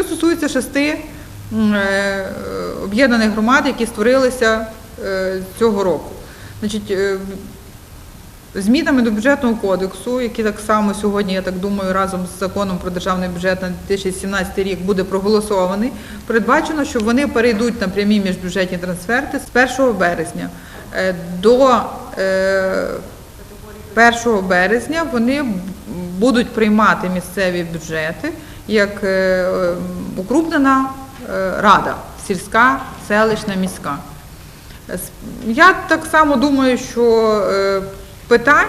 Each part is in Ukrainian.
Це стосується шести е, об'єднаних громад, які створилися е, цього року. Значить, е, Змінами до бюджетного кодексу, які так само сьогодні, я так думаю, разом з законом про державний бюджет на 2017 рік буде проголосований, передбачено, що вони перейдуть на прямі міжбюджетні трансферти з 1 березня. До е, 1 березня вони будуть приймати місцеві бюджети як е, е, укрупнена е, рада, сільська, селищна, міська. Я так само думаю, що питань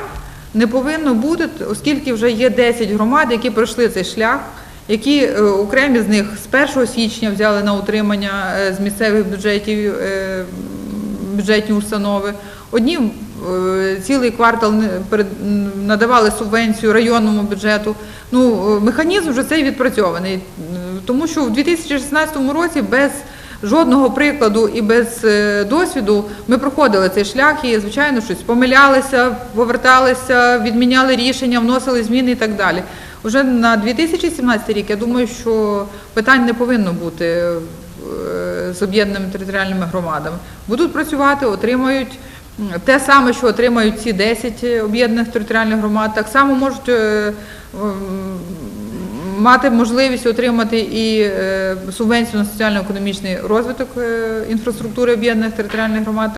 не повинно бути, оскільки вже є 10 громад, які пройшли цей шлях, які окремі з них з 1 січня взяли на утримання з місцевих бюджетів бюджетні установи. Одні е, цілий квартал надавали субвенцію районному бюджету. Ну, е, механізм вже цей відпрацьований, Е, тому що в 2016 році без жодного прикладу і без досвіду ми проходили цей шлях і, звичайно, щось помилялися, поверталися, відміняли рішення, вносили зміни і так далі. Уже на 2017 рік я думаю, що питань не повинно бути з об'єднаними територіальними громадами. Будуть працювати, отримають те саме, що отримають ці 10 об'єднаних територіальних громад, так само можуть е, мати можливість отримати і е, субвенцію на соціально-економічний розвиток е, інфраструктури об'єднаних територіальних громад.